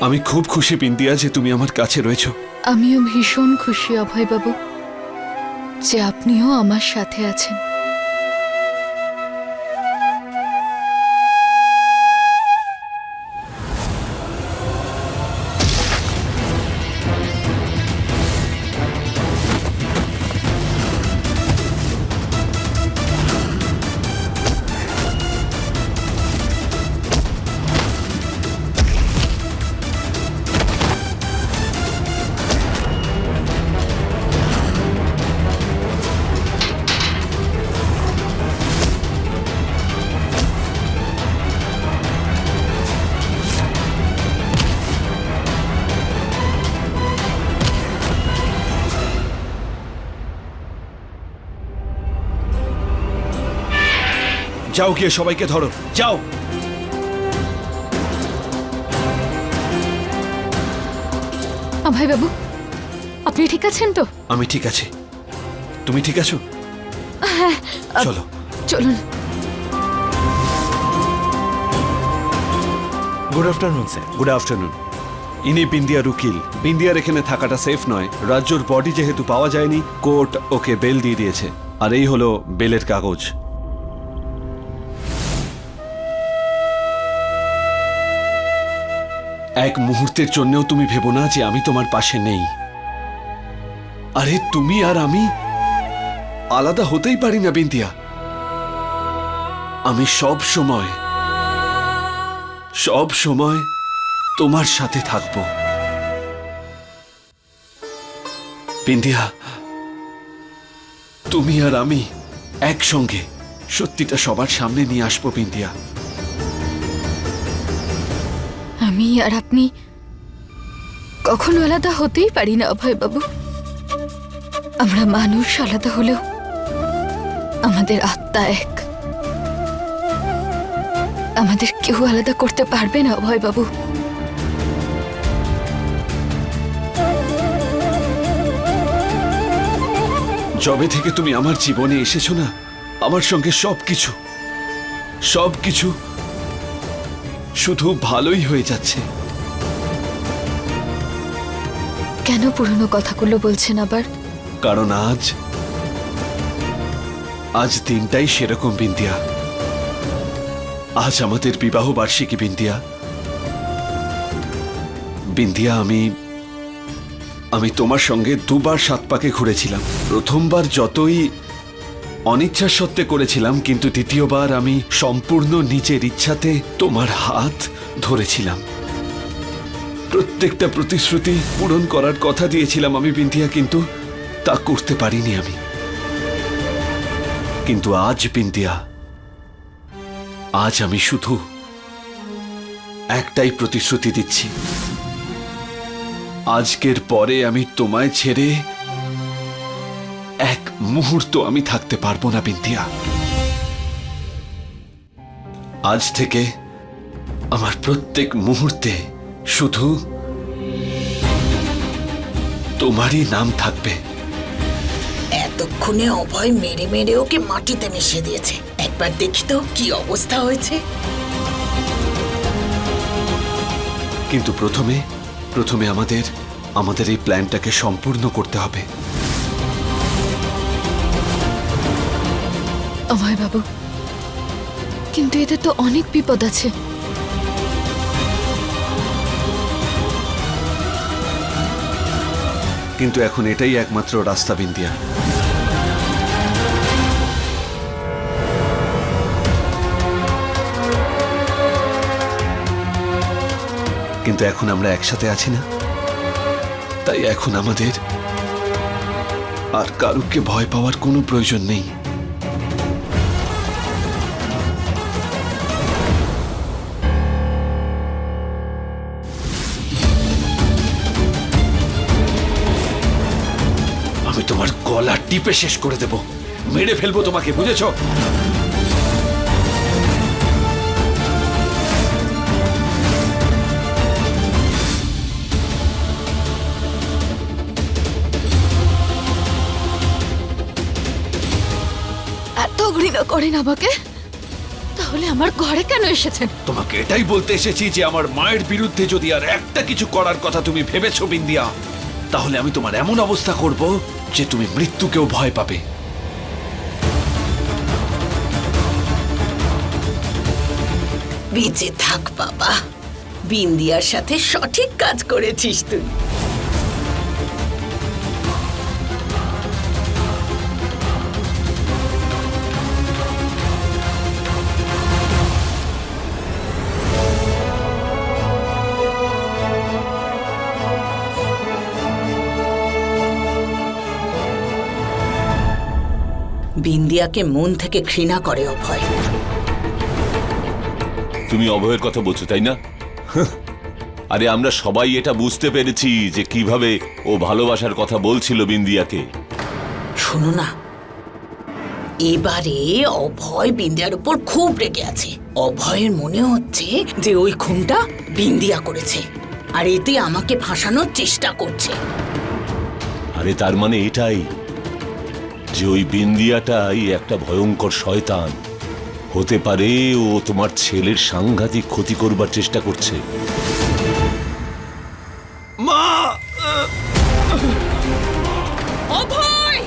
আমি খুব খুশি বিন্দিয়া যে তুমি আমার কাছে রয়েছো। আমিও ভীষণ খুশি অভয়বাবু যে আপনিও আমার সাথে আছেন। যাও গিয়ে সবাইকে ধরো। যাও। অভয়বাবু আপনি ঠিক আছেন তো? আমি ঠিক আছি। তুমি ঠিক আছো? হ্যাঁ চলো। চলুন। Good afternoon sir good afternoon ইনি বিন্দিয়ার উকিল বিন্দিয়ার এখানে থাকাটা সেফ নয়। রাজ্যর বডি যেহেতু পাওয়া যায়নি কোর্ট ওকে বেল দিয়ে দিয়েছে। আর এই হলো বেলের কাগজ। এক মুহূর্তের জন্যও তুমি ভেবো না যে আমি তোমার পাশে নেই। আরে তুমি আর আমি আলাদা হতেই পারি না বিন্দিয়া আমি সব সময় সব সময় তোমার সাথে থাকব। বিন্দিয়া তুমি আর আমি একসঙ্গে সত্যিটা সবার সামনে নিয়ে আসব বিন্দিয়া আমি আর আপনি কখনো আলাদা হতেই পারি না, অভয়বাবু। আমরা মানুষ আলাদা হলেও আমাদের আত্মা এক। আমাদের কেউ আলাদা করতে পারবে না, অভয়বাবু। যবে থেকে তুমি আমার জীবনে এসেছ না, আমার সঙ্গে সবকিছু সবকিছু শুধু ভালোই হয়ে যাচ্ছে। কেন পুরনো কথাগুলো বলছেন আবার? কারণ আজ আজ দিনটাই সেরকম বিন্দিয়া আজ আমাদের বিবাহ বার্ষিকী বিন্দিয়া বিন্দিয়া আমি আমি তোমার সঙ্গে দুবার সাত পাকে ঘুরেছিলাম। প্রথমবার যতই অনিচ্ছার সত্ত্বে করেছিলাম, কিন্তু দ্বিতীয়বার আমি সম্পূর্ণ নিজের ইচ্ছাতে তোমার হাত ধরেছিলাম। প্রত্যেকটা প্রতিশ্রুতি পূরণ করার কথা দিয়েছিলাম আমি বিন্দিয়া কিন্তু তা করতে পারিনি আমি। কিন্তু আজ বিন্দিয়া আজ আমি শুধু একটাই প্রতিশ্রুতি দিচ্ছি। আজকের পরে আমি তোমায় ছেড়ে মুহূর্ত আমি থাকতে পারব না বিন্দিয়া আজ থেকে আমার প্রত্যেক মুহূর্তে শুধু তোমারই নাম থাকবে। এতক্ষণে অভয় মেরে মেরে ওকে মাটিতে মিশিয়ে দিয়েছে। একবার দেখি তো কি অবস্থা হয়েছে। কিন্তু প্রথমে প্রথমে আমাদের আমাদের এই প্ল্যানটাকে সম্পূর্ণ করতে হবে। অভয়বাবু কিন্তু এতে তো অনেক বিপদ আছে। কিন্তু এখন এটাই একমাত্র রাস্তা বিন্দিয়া কিন্তু এখন আমরা একসাথে আছি না? তাই এখন আমাদের আর কারুকে ভয় পাওয়ার কোনো প্রয়োজন নেই। আমি তোমার গলা টিপে শেষ করে দেব। মেরে ফেলব তোমাকে বুঝেছ? এত ঘৃণা করেন আমাকে? তাহলে আমার ঘরে কেন এসেছেন? তোমাকে এটাই বলতে এসেছি যে আমার মায়ের বিরুদ্ধে যদি আর একটা কিছু করার কথা তুমি ভেবেছো বিন্দিয়া তাহলে আমি তোমার এমন অবস্থা করব যে তুমি মৃত্যুকেও ভয় পাবে। বেঁচে থাক বাবা। বিন্দিয়ার সাথে সঠিক কাজ করেছিস তুই। বিন্দিয়াকে মন থেকে ঘৃণা করে অভয়। তুমি অভয়ের কথা বলছো তাই না? আরে আমরা সবাই এটা বুঝতে পেরেছি যে কীভাবে ও ভালোবাসার কথা বলছিল বিন্দিয়াকে। শোনো না এবারে অভয় বিন্দিয়ার উপর খুব রেগে আছে। অভয়ের মনে হচ্ছে যে ওই খুনটা বিন্দিয়া করেছে আর এতে আমাকে ফাঁসানোর চেষ্টা করছে। আরে তার মানে এটাই। যে ওই বিন্দিয়াটাই একটা ভয়ঙ্কর শয়তান। হতে পারে ও তোমার ছেলের সাংঘাতিক ক্ষতি করবার চেষ্টা করছে। মা! অভয়!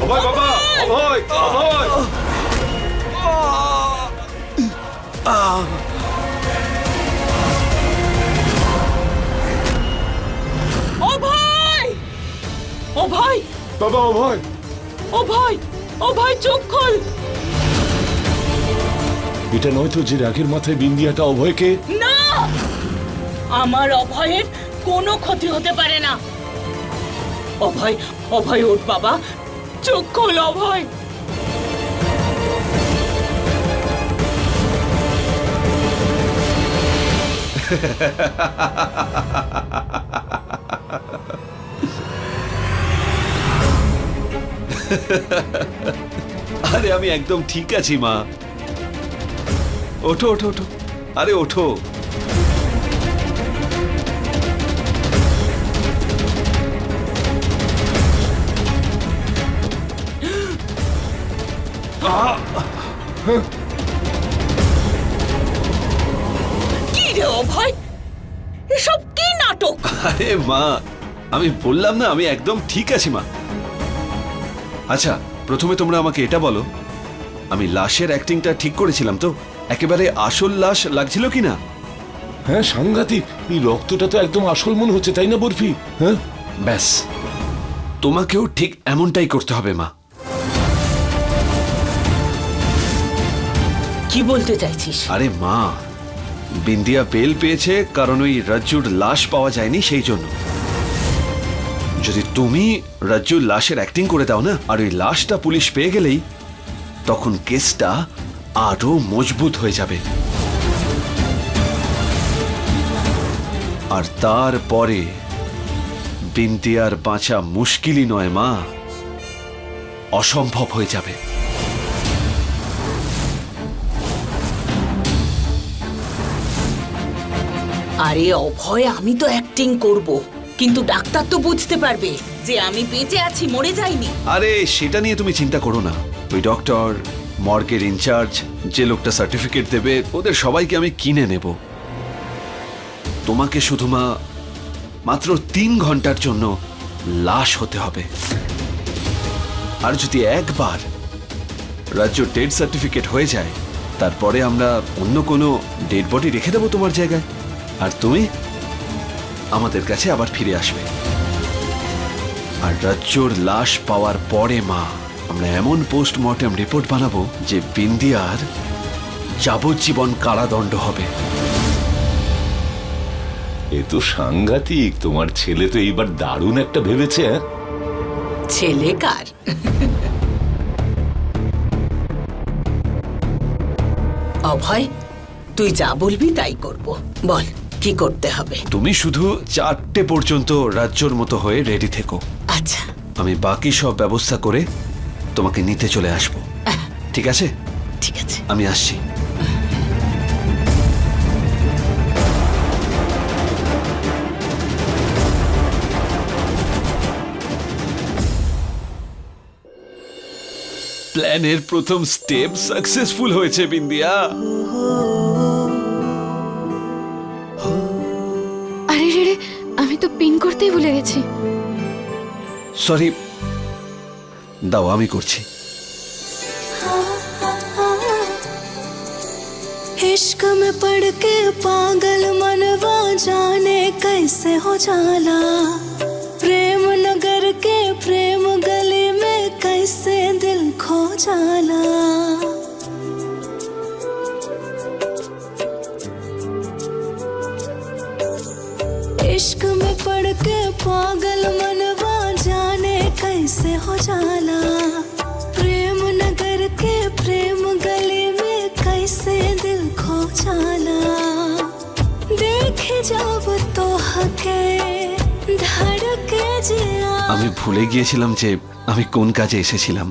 অভয় বাবা! অভয়! অভয়! অভয়! বাবা অভয় অভয় অভয় চোখ খোল। এটা নয়তো যে রাগের মাথায় বিন্দিয়াটা অভয়কে না! আমার অভয়ের কোনো ক্ষতি হতে পারে না। অভয় অভয় ওঠ বাবা। চোখ খোল অভয়। আরে আমি একদম ঠিক আছি মা। ওঠো ওঠো ওঠো। আরে ওঠো। কি রে অভয় এসব কি নাটক? আরে মা আমি বললাম না আমি একদম ঠিক আছি মা। আচ্ছা প্রথমে তোমরা আমাকে এটা বলো। আমি লাশের অ্যাক্টিংটা ঠিক করেছিলাম তো? একেবারে আসল লাশ লাগছিল কি না? হ্যাঁ সাংঘাতিক। এই রক্তটা তো একদম আসল মনে হচ্ছে তাই না বরফি? হ্যাঁ? ব্যাস। তোমাকেও ঠিক এমনটাই করতে হবে মা। কি বলতে চাইছিস? আরে মা বিন্দিয়া বেল পেয়েছে কারণ ওই রাজ্জুর লাশ পাওয়া যায়নি সেই জন্য। যদি তুমি রাজ্জুর লাশের অ্যাক্টিং করে দাও না, আর ওই লাশটা পুলিশ পেয়ে গেলেই তখন কেসটা আরও মজবুত হয়ে যাবে। আর তারপরে বিন্দিয়ার বাঁচা মুশকিলই নয় মা, অসম্ভব হয়ে যাবে। আরে অভয়, আমি তো অ্যাক্টিং করব। কিন্তু ডাক্তার তো বুঝতে পারবে যে আমি বেঁচে আছি, মরে যাইনি। আরে, সেটা নিয়ে তুমি চিন্তা করো না। ওই ডক্টর মর্গের ইনচার্জ যে লোকটা সার্টিফিকেট দেবে, ওদের সবাইকে আমি কিনে নেব। তোমাকে শুধু মা, মাত্র তিন ঘণ্টার জন্য লাশ হতে হবে। আর যদি একবার রাজ্য ডেড সার্টিফিকেট হয়ে যায়, তারপরে আমরা অন্য কোনো ডেড বডি রেখে দেবো তোমার জায়গায়। আর তুমি? আমাদের কাছে আবার ফিরে আসবে। আর রাজ্যর লাশ পাওয়ার পরে মা আমরা এমন পোস্টমর্টেম রিপোর্ট বানাবো যে বিন্দিয়ার যাবজ্জীবন কারাদণ্ড হবে। এ তো সাংঘাতিক। তোমার ছেলে তো এইবার দারুণ একটা ভেবেছে হ্যাঁ? ছেলে কার? অভয় তুই যা বলবি তাই করব। বল। কি করতে হবে? তুমি শুধু চারটে পর্যন্ত রাজ্যর মতো হয়ে রেডি থেকো। আচ্ছা। আমি বাকি সব ব্যবস্থা করে তোমাকে নিতে চলে আসব। ঠিক আছে? ঠিক আছে। আমি আসছি। প্ল্যানের প্রথম স্টেপ সাকসেসফুল হয়েছে বিন্দিয়া। করতেই ভুলে গেছি সরি দাও আমি করছি इश्क में पड़ के पागल मनवा जाने कैसे हो जाला प्रेम नगर के प्रेम गली में कैसे दिल खो जाला इश्क में पड़ के पागल मनवा जाने कैसे हो जाला प्रेम नगर के प्रेम गली में कैसे दिल खो जाला देखे जब तो हके धड़के जिया আমি ভুলে গিয়েছিলাম যে আমি কোন কাজে এসেছিলাম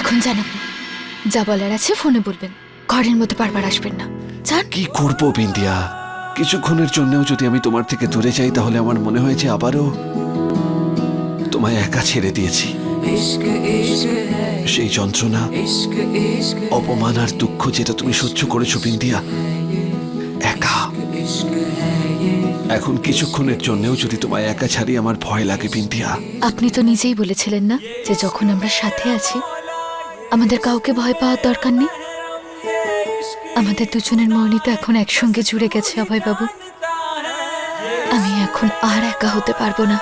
এখন জানাবেন যা বলার আছে ফোনে বলবেন ঘরের মধ্যে বারবার আসবেন না যান কি করব বিন্দিয়া কিছুক্ষণের জন্যও যদি আমি তোমার থেকে দূরে যাই তাহলে আমার মনে হয়েছে আবারও তোমায় একা ছেড়ে দিয়েছি। সেই যন্ত্রণা অপমান আর দুঃখ যেটা তুমি সহ্য করেছ বিন্দিয়া একা। এখন কিছুক্ষণের জন্যও যদি তোমায় একা ছাড়ি আমার ভয় লাগে বিন্দিয়া। আপনি তো নিজেই বলেছিলেন না যে যখন আমরা সাথে আছি আমাদের কাউকে ভয় পাওয়ার দরকার নেই? আমাদের দুজনের মনই তো এখন একসঙ্গে জুড়ে গেছে অভয়বাবু। আমি এখন আর একা হতে পারব না।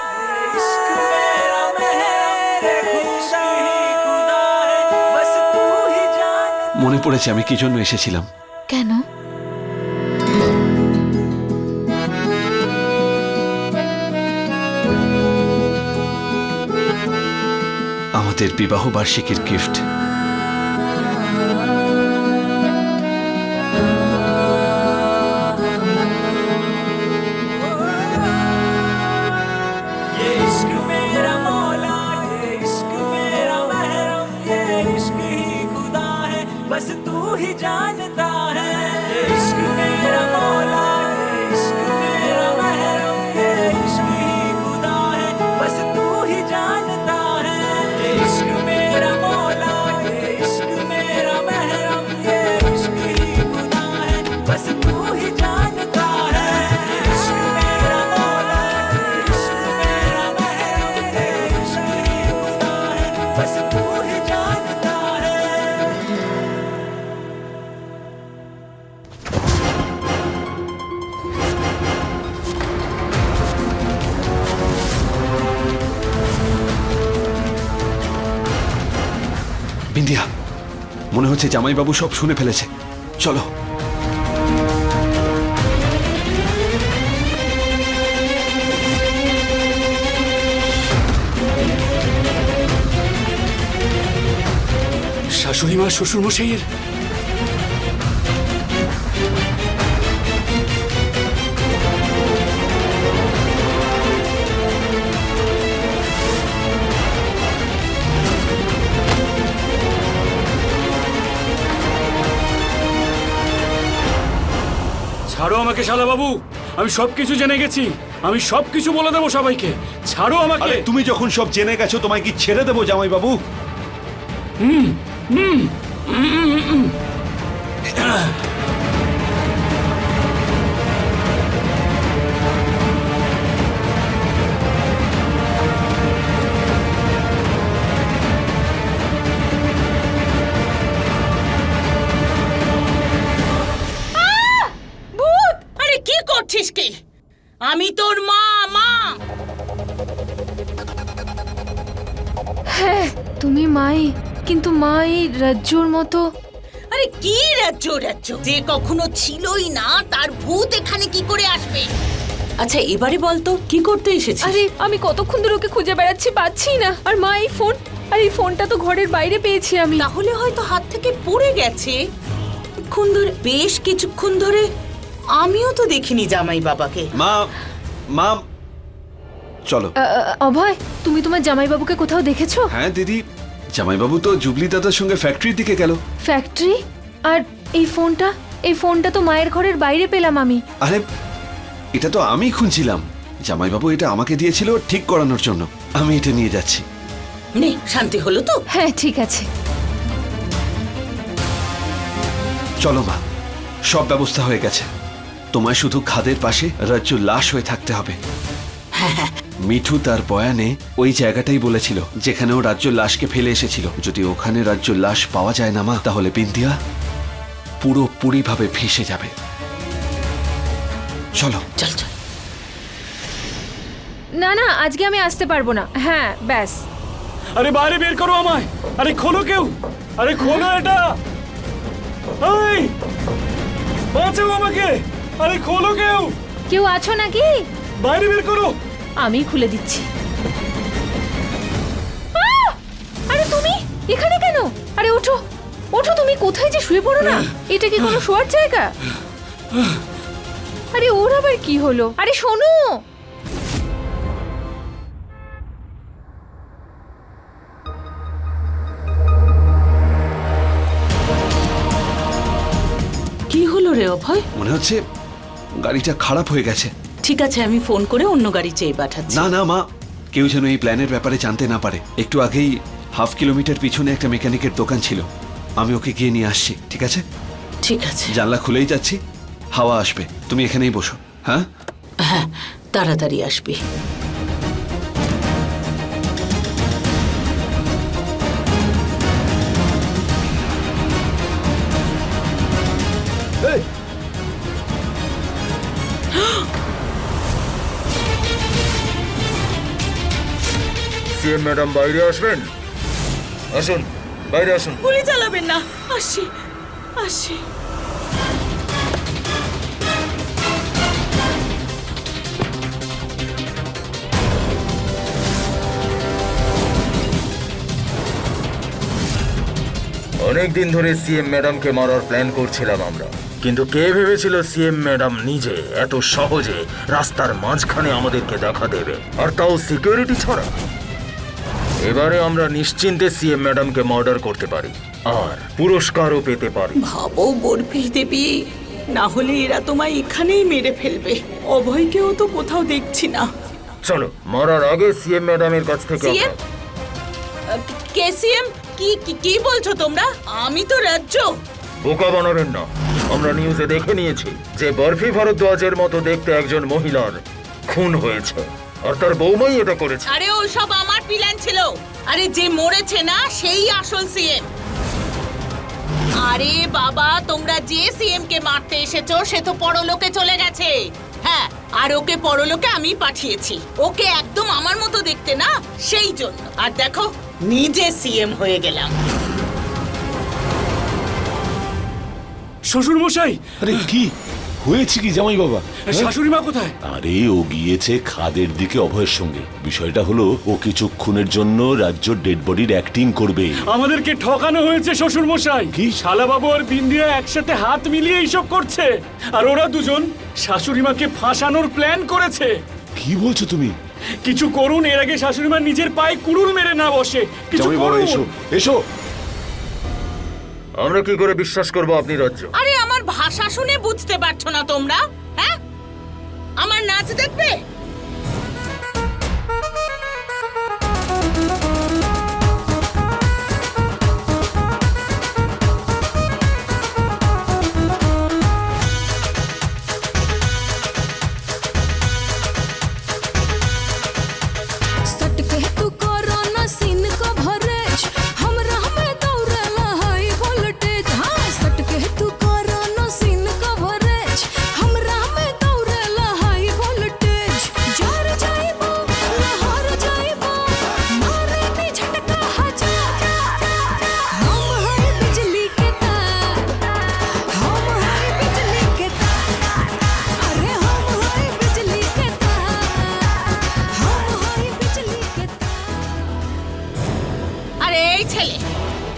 মনে পড়েছে আমি কি জন্য এসেছিলাম। কেন? আমাদের বিবাহ বার্ষিকীর গিফট হচ্ছে জামাইবাবু সব শুনে ফেলেছে। চলো। শাশুড়ি মা শ্বশুর আমাকে শালা বাবু আমি সবকিছু জেনে গেছি। আমি সবকিছু বলে দেবো সবাইকে। ছাড়ো আমাকে। আরে তুমি যখন সব জেনে গেছো তোমায় কি ছেড়ে দেবো জামাই বাবু হুম ভূত কি করছিস কি? আমি তোর মা মা! হ্যাঁ তুমি মাই কিন্তু মা এই রাজ্যর মতো। আরে কি রাজ্য রাজ্য? যে কখনো ছিলই না তার ভূত এখানে কি করে আসবে? আচ্ছা এবারে বলতো কি করতে এসেছিস? আরে আমি কতক্ষণ ধরে ওকে খুঁজে বেড়াচ্ছি পাচ্ছি না। আর মা এই ফোন আর এই ফোনটা তো ঘরের বাইরে পেয়েছি আমি। তাহলে হয়তো হাত থেকে পড়ে গেছে। কিছুক্ষণ ধরে বেশ কিছুক্ষণ ধরে আমিও তো দেখিনি জামাই বাবাকে। মা মা চলো। অভয় তুমি তোমার জামাইবাবুকে কোথাও দেখেছ? হ্যাঁ দিদি জামাইবাবু তো জুবলি দাদার সঙ্গে ফ্যাক্টরির দিকে গেল। ফ্যাক্টরি আর এই ফোনটা এই ফোনটা তো মায়ের ঘরের বাইরে পেলাম আমি। আরে এটা তো আমি খুঁজছিলাম। জামাইবাবু এটা আমাকে দিয়েছিল ঠিক করানোর জন্য। আমি এটা নিয়ে যাচ্ছি। নে শান্তি হলো তো? হ্যাঁ ঠিক আছে। চলো মা সব ব্যবস্থা হয়ে গেছে। তোমায় শুধু খাদের পাশে রাজ্য লাশ হয়ে থাকতে হবে। মিঠু তার বয়ানে ওই জায়গাটাই বলেছিল যেখানে ও রাজ্য লাশকে ফেলে এসেছিল। যদি ওখানে রাজ্য লাশ পাওয়া যায় না মা তাহলে বিন্দিয়া পুরোপুরিভাবে ভেসে যাবে। চলো। চল চল। না না আজকে আমি আসতে পারব না। হ্যাঁ ব্যাস। আরে বাইরে বের করো আমায়। আরে খোলো কেউ। আরে খোলো এটা। এই বাঁচাও আমাকে। আরে খোলো কেউ। কেউ আছো নাকি? বাইরে বের করো। আমি খুলে দিচ্ছি। আহ! আরে তুমি এখানে কেন? আরে ওঠো ওঠো তুমি কোথায় যে শুয়ে পড়ো না? এটা কি কোনো শোয়ার জায়গা? আরে ওর আবার কি হলো? আরে শোনো! কি হলো রে অভয়? মনে হচ্ছে গাড়িটা খারাপ হয়ে গেছে। ঠিক আছে আমি ফোন করে অন্য গাড়ি চেয়ে পাঠাচ্ছি। না না মা কেউ যেন এই প্ল্যানের ব্যাপারে জানতে না পারে। একটু আগেই হাফ কিলোমিটার পিছনে একটা মেকানিকের দোকান ছিল। আমি ওকে গিয়ে নিয়ে আসছি ঠিক আছে? ঠিক আছে। জানলা খুলেই যাচ্ছি হাওয়া আসবে। তুমি এখানেই বসো হ্যাঁ? হ্যাঁ তাড়াতাড়ি আসবি। সিএম ম্যাডাম বাইরে আসবেন? আসুন বাইরে আসুন। গুলি চালাবেন না। আসছি আসছি অনেক দিন ধরে সিএম ম্যাডামকে মারার প্ল্যান করছিলাম আমরা। কিন্তু কে ভেবেছিল সিএম ম্যাডাম নিজে এত সহজে রাস্তার মাঝখানে আমাদেরকে দেখা দেবে? আর তাও সিকিউরিটি ছাড়া। এবারে আমরা নিশ্চিন্তে সিএম ম্যাডামকে মার্ডার করতে পারি। আর পুরস্কারও পেতে পারি। ভাবো বরফি দেবী না হলে এরা তোমায় এখানেই মেরে ফেলবে। অভয়কেও তো কোথাও দেখছি না। চলো মরার আগে সিএম ম্যাডামের কাছ থেকে সিএম কে সিএম কি কি- কি বলছো তোমরা? আমি তো রাজ্য। বোকা বানাবেন না। আমরা নিউজে দেখে নিয়েছি যে বরফি ভারদ্বাজের মতো দেখতে একজন মহিলার খুন হয়েছে। আর তার বৌমাই এটা করেছে। আরে ওসব আমার প্ল্যান ছিল। আরে যে মরেছে না সেই আসল সিএম আরে বাবা তোমরা যে সিএম কে মারতে এসেছ সে তো পরলোকে চলে গেছে। হ্যাঁ আর ওকে পরলোকে আমি পাঠিয়েছি। ওকে একদম আমার মতো দেখতে না সেই জন্য। আর দেখো নিজে সিএম হয়ে গেলাম। শ্বশুর মশাই আরে কি? হয়েছে কি জামাই বাবা? শাশুড়ি মা কোথায়? আরে ও গিয়েছে খাদের দিকে অভয়ের সঙ্গে। বিষয়টা হলো ও কিছুক্ষণের জন্য রাজ্য ডেড বডির অ্যাক্টিং করবে। আমাদেরকে ঠকানো হয়েছে শ্বশুর মশাই কি? শালাবাবু আর বিন্দিয়া একসাথে হাত মিলিয়ে এইসব করছে। আর ওরা দুজন শাশুড়ি মাকে ফাঁসানোর প্ল্যান করেছে। কি বলছো তুমি? কিছু করুন এর আগে শাশুড়ি মা নিজের পায়ে কুড়ুল মেরে না বসে। কিছু করুন। এসো এসো। আমরা কি করে বিশ্বাস করব আপনি রাজ্য? আরে আমার ভাষা শুনে বুঝতে পারছ না তোমরা হ্যাঁ? আমার নাচ দেখবে?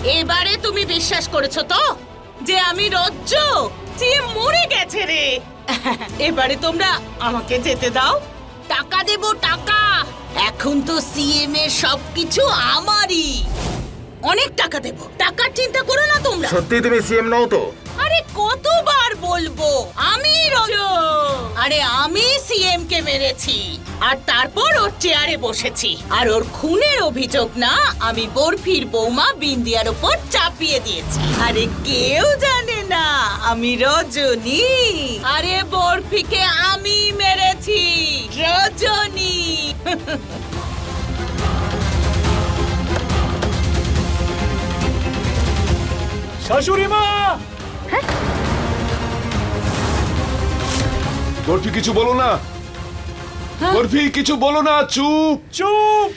এবারে তুমি বিশ্বাস করেছ তো? যে আমি রজ্জ, যে মরে গেছে রে। এবারে তোমরা আমাকে যেতে দাও। টাকা দেব, টাকা। এখন তো সিএম এর সবকিছু আমারই। অনেক টাকা দেব। টাকার চিন্তা করো না তোমরা। সত্যি তুমি সিএম নও তো? আরে কতবার বলব? আমি রজ্জ আরে আমি সিএম কে মেরেছি। আর তারপর ওর চেয়ারে বসেছি। আর ওর খুনের অভিযোগ না, আমি বরফির বৌমা বিন্দিয়ার উপর চাপিয়ে দিয়েছি। আরে কেউ জানে না, আমি রজনী। আরে বরফিকে আমি মেরেছি, রজনী। শাশুড়ি মা! বরফি কিছু বলো না। বরফি কিছু বলো না চুপ। চুপ।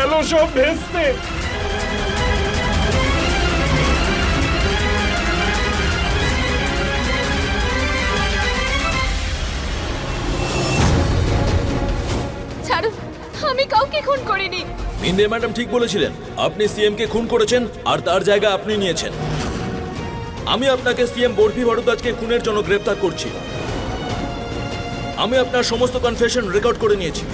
গেল সব ভেস্তে। আমি কাউকে খুন করিনি। বিন্দে ম্যাডাম ঠিক বলেছিলেন আপনি সিএম কে খুন করেছেন আর তার জায়গা আপনি নিয়েছেন। আমি আপনাকে সিএম বরফি ভরদ্বাজকে খুনের জন্য গ্রেপ্তার করছি। আমি আপনার সমস্ত কনফেশন রেকর্ড করে নিয়েছি।